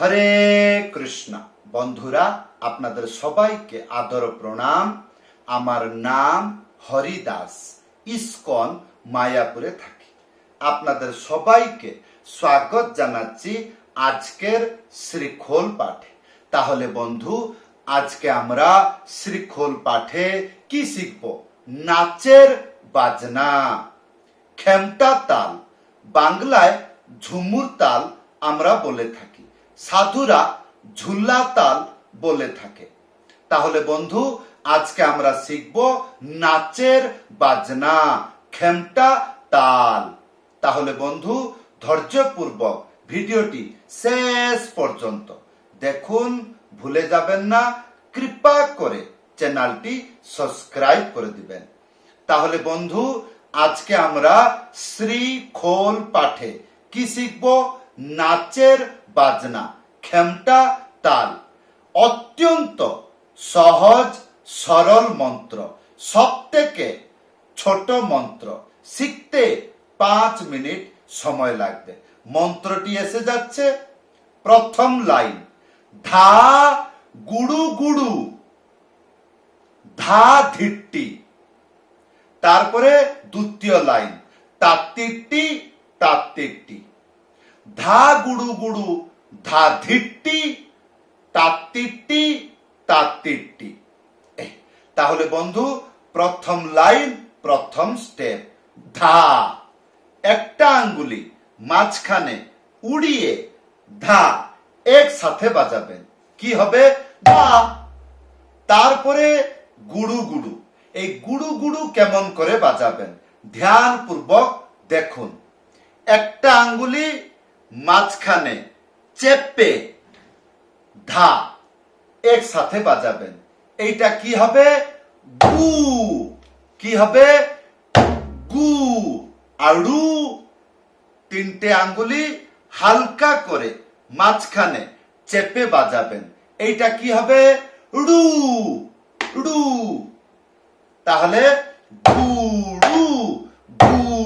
হরে কৃষ্ণ। বন্ধুরা, আপনাদের সবাইকে আদর প্রণাম। আমার নাম হরিদাস, ইসকন, মায়াপুরে থাকি। আপনাদের সবাইকে স্বাগত জানাচ্ছি আজকের শ্রীখোল পাঠে। তাহলে বন্ধু, আজকে আমরা শ্রীখোল পাঠে কি শিখব? নাচের বাজনা। খেমটা তাল। বাংলায় ঝুমুর তাল আমরা বলে থাকি। সাধুরা ঝুল্লা তাল বলে থাকে। তাহলে বন্ধু, আজকে আমরা শিখব নাচের বাজনা, খেমটা তাল। তাহলে বন্ধু, ধৈর্যপূর্বক ভিডিওটি শেষ পর্যন্ত দেখুন। ভুলে যাবেন না, কৃপা করে চ্যানেলটি সাবস্ক্রাইব করে দিবেন। তাহলে বন্ধু, আজকে আমরা শ্রী খোল পাঠে কি শিখব? নাচের বাজনা, খেমটা, তাল। অত্যন্ত সহজ, সরল মন্ত্র সব থেকে ছোট মন্ত্র। শিখতে পাঁচ মিনিট সময় লাগবে। মন্ত্রটি এসে যাচ্ছে। প্রথম লাইন। ধা, গুড়ু গুড়ু। ধা, ধিট্টি। তারপরে দ্বিতীয় লাইন। তাত্তিরটি তাত্তিরটি ধা গুড়ু গুড়ু ধা ধিট্টি তাত্তিরটি এই, তাহলে বন্ধু প্রথম লাইন প্রথম স্টেপ ধা একটা আঙ্গুলি মাঝখানে উড়িয়ে ধা একসাথে বাজাবেন কি হবে ধা তারপরে গুড়ু গুড়ু এই গুড়ু গুড়ু কেমন করে বাজাবেন ধ্যান পূর্বক দেখুন একটা আঙ্গুলি মাঝখানে চেপে ধা, একসাথে বাজাবেন। এইটা কি হবে? গু। কি হবে? গু। আড়ু তিনটে আঙ্গুলি হালকা করে মাঝখানে চেপে বাজাবেন। এইটা কি হবে? রু। রু। তাহলে গুড়ু গুড়ু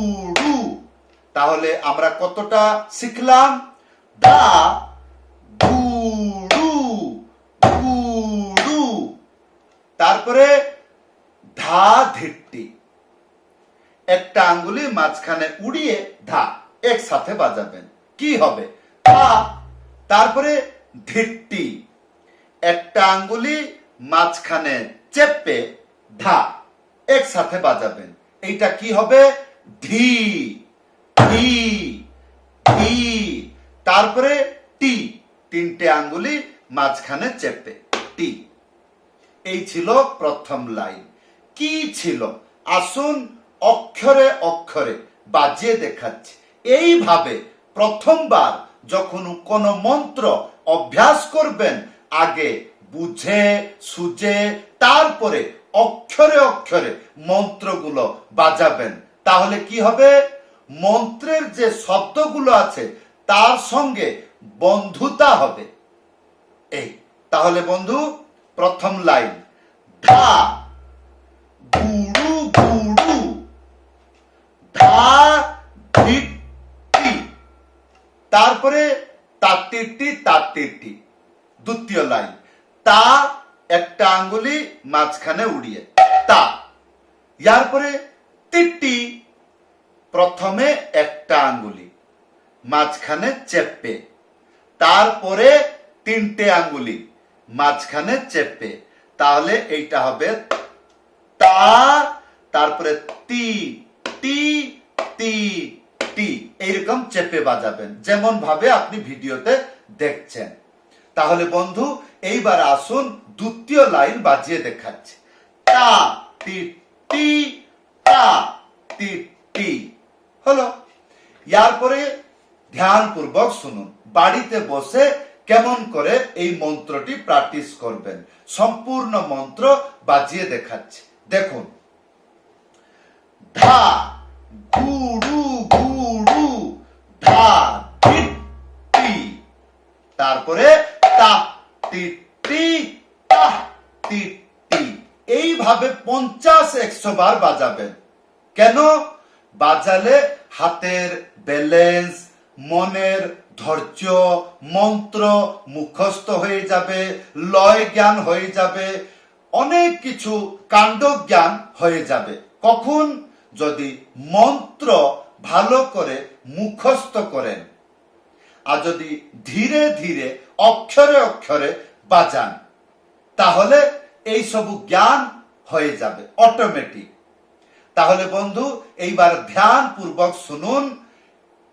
তাহলে আমরা কতটা শিখলাম? দা গুড়ু তারপরে ধা ধিট্টি। একটা আঙ্গুলি মাঝখানে উড়িয়ে ধা, একসাথে বাজাবেন। কি হবে? ধা, তারপরে ধিট্টি। একটা আঙ্গুলি মাঝখানে চেপে ধা, একসাথে বাজাবেন। এইটা কি হবে? ধি। ধি ধি তারপরে টি, তিনটে আঙ্গুলি মাঝখানে চেপে, টি। এই ছিল প্রথম লাইন। কি ছিল? আসুন অক্ষরে অক্ষরে বাজিয়ে দেখাচ্ছি। এইভাবে প্রথমবার যখন কোন মন্ত্র অভ্যাস করবেন, আগে বুঝে, সুঝে, তারপরে অক্ষরে অক্ষরে মন্ত্রগুলো বাজাবেন, তাহলে কি হবে? মন্ত্রের যে শব্দগুলো আছে, তার সঙ্গে বন্ধুতা হবে। এই, তাহলে বন্ধু, প্রথম লাইন। ধা গুড়ু গুড়ু ধা ধিট্টি তারপরে তাত্তিরটি তাত্তিরটি দ্বিতীয় লাইন। তা, একটা আঙ্গুলি মাঝখানে উড়িয়ে। তা ইয়ার পরে তিট্টি প্রথমে একটা আঙ্গুলি, মাঝখানে চেপে, তারপরে তিনটে আঙ্গুলি, মাঝখানে চেপে। তাহলে এইটা হবে তা, তারপরে তি, টি টি টি। এইরকম চেপে বাজাবেন, যেমন ভাবে আপনি ভিডিওতে দেখছেন। তাহলে বন্ধু, এইবার আসুন দ্বিতীয় লাইন বাজিয়ে দেখাচ্ছে। তা টি টি, তা টি টি। হলো। ইয়ার পরে ধ্যান পূর্বক শুনুন। বাড়িতে বসে কেমন করে এই মন্ত্রটি প্র্যাকটিস করবেন। সম্পূর্ণ মন্ত্র বাজিয়ে দেখাচ্ছে। দেখুন। ধা গুড়ু গুড়ু ধা টি তারপরে তা টি টি তা টি টি এইভাবে পঞ্চাশ, একশো বার বাজাবেন। কেন? বাজালে হাতের ব্যালেন্স, মনের ধৈর্য, মন্ত্র মুখস্থ হয়ে যাবে, লয় জ্ঞান হয়ে যাবে, অনেক কিছু কাণ্ড জ্ঞান হয়ে যাবে। কখন? যদি মন্ত্র ভালো করে মুখস্থ করেন। আর যদি ধীরে ধীরে, অক্ষরে অক্ষরে বাজান, তাহলে এই সবু জ্ঞান হয়ে যাবে অটোমেটিক তাহলে বন্ধু, এইবার ধ্যান পূর্বক শুনুন।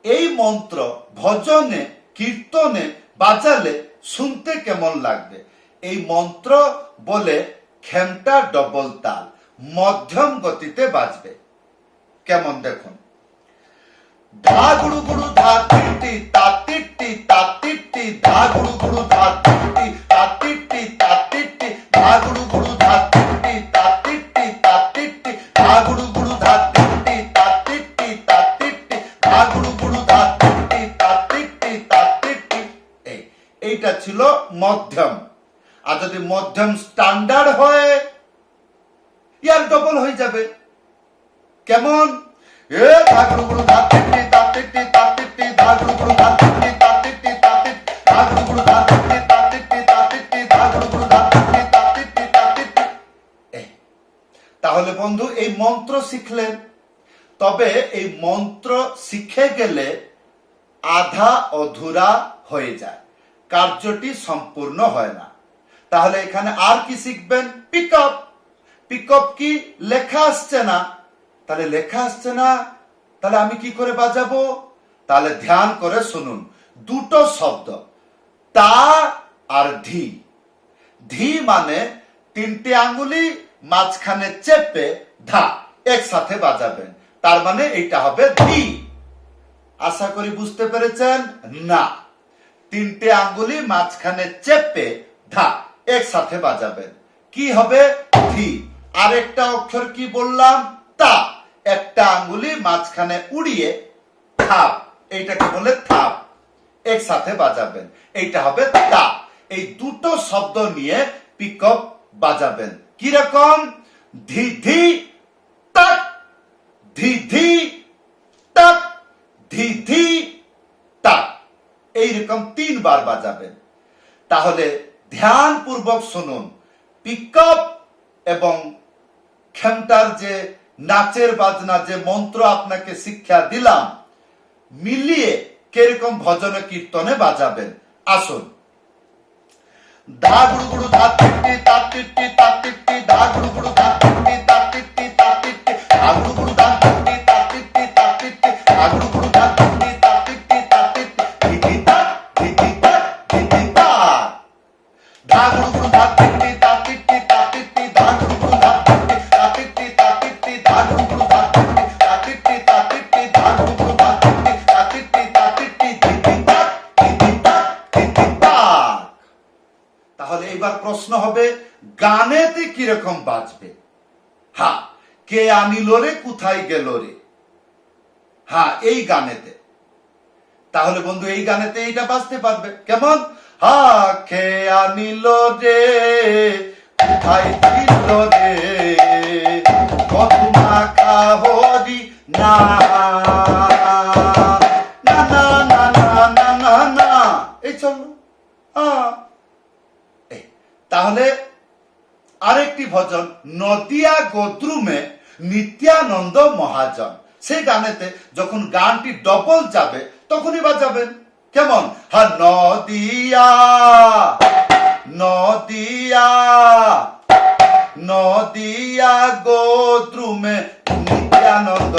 এই মন্ত্র ভজনে, কীর্তনে, বাজালে শুনতে কেমন লাগবে? এই মন্ত্র বলে খেমটা ডবল তাল, মধ্যম গতিতে বাজবে। কেমন দেখুন? ধা গুড়ু গুড়ু ধা তিট্টি তা তিট্টি তা তিট্টি ধা গুড়ু গুড়ু ধা তিট্টি তা তিট্টি তা তিট্টি ধা গুড়ু গুড়ু ধা তিট্টি তা গুরু গুরু দাঁত এইটা ছিল মধ্যম। আর যদি মধ্যম স্ট্যান্ডার্ড হয়, ইয়ার ডবল হয়ে যাবে। কেমন? এ তাহলে বন্ধু, এই মন্ত্র শিখলেন। তবে এই মন্ত্র শিখে গেলে আধা অধুরা হয়ে যায়। কার্যটি সম্পূর্ণ হয় না। তাহলে এখানে আর কি শিখবেন? পিক আপ পিক আপ কি? লেখা আসছে না। তাহলে লেখা আসছে না। তাহলে আমি কি করে বাজাবো? তাহলে ধ্যান করে শুনুন। দুটো শব্দ। তা আর ধি ধি মানে তিনটে আঙ্গুলি মাঝখানে চেপে ধা, একসাথে বাজাবেন। তার মানে এইটা হবে ধি আশা করি বুঝতে পেরেছেন? না। তিনটে আঙ্গুলি মাঝখানে চেপে ধা, একসাথে বাজাবেন। কি হবে? ধি আরেকটা অক্ষর কি বললাম? তা। একটা আঙ্গুলি মাঝখানে উড়িয়ে থাপ। এইটাকে বলে থাপ। একসাথে বাজাবেন। এইটা হবে তা। এই দুটো শব্দ নিয়ে পিক বাজাবেন। কীরকম ধি ধি ধি ধি তাক ধি ধি তাক এইরকম তিনবার বাজাবেন। তাহলে ধ্যান পূর্বক শুনুন পিক এবং খেমটার যে নাচের বাজনা, যে মন্ত্র আপনাকে শিক্ষা দিলাম, মিলিয়ে কীরকম ভজন কীর্তনে বাজাবেন। আসুন। ধা গুড়ু গুড়ু ধা তিট্টি তা তিট্টি তা তিট্টি ধা গুড়ু গুড়ু ধা তিট্টি তাহলে এবার প্রশ্ন হবে গানেতে কীরকম বাজবে? হ্যাঁ কে আনিল রে কোথায় গেল রে? হ্যাঁ এই গানেতে। তাহলে বন্ধু, এই গানেতে এইটা বাঁচতে পারবে। কেমন? হা খে আনিল রে, কোথায় ছিল না তাহলে আরেকটি ভজন, নদিয়া গোদ্রুমে নিত্যানন্দ মহাজন। সেই গানেতে যখন গানটি ডবল যাবে, তখনই বাজাবেন কেমন? হা নদিয়া নদিয়া নদিয়া গোদ্রুমে নিত্যানন্দ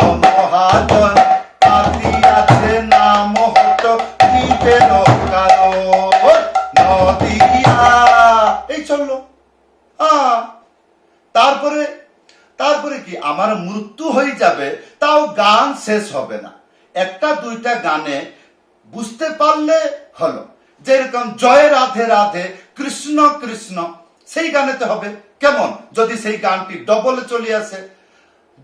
হবে না। একটা, দুইটা গানে বুঝতে পারলে হলো। যেরকম জয় রাধে রাধে, কৃষ্ণ কৃষ্ণ, সেই গানেতে হবে। কেমন? যদি সেই গানটি ডবলে চলে আসে।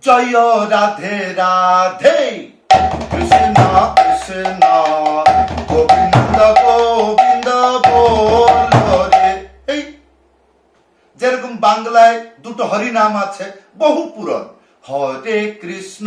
জয় রাধে রাধে, কৃষ্ণ কৃষ্ণ, গোবিন্দ গোবিন্দ এই যেরকম বাংলায় দুটো হরিনাম আছে, বহু পুরন। হরে কৃষ্ণ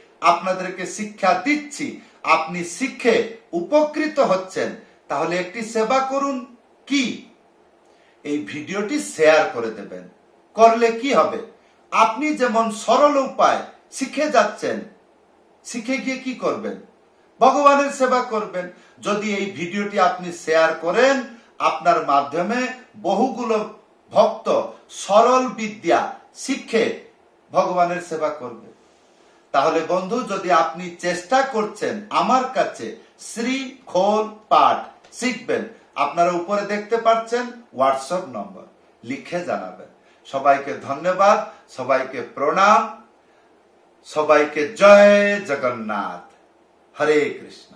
আপনাদেরকে শিক্ষা দিচ্ছি। আপনি শিখে উপকৃত হচ্ছেন। তাহলে একটি সেবা করুন কি? এই ভিডিওটি শেয়ার করে দেবেন। করলে কি হবে? আপনি যেমন সরল উপায় শিখে যাচ্ছেন, শিখে গিয়ে কি করবেন? ভগবানের সেবা করবেন। যদি এই ভিডিওটি আপনি শেয়ার করেন, আপনার মাধ্যমে বহুগুলো ভক্ত সরল বিদ্যা শিখে ভগবানের সেবা করবে। তাহলে বন্ধু, যদি আপনি চেষ্টা করছেন আমার কাছে শ্রী খোল পাঠ শিখবেন, আপনারা উপরে দেখতে পাচ্ছেন হোয়াটসঅ্যাপ নম্বর, লিখে জানাবেন। সবাইকে ধন্যবাদ, সবাইকে প্রণাম, সবাইকে জয় জগন্নাথ। হরে কৃষ্ণ।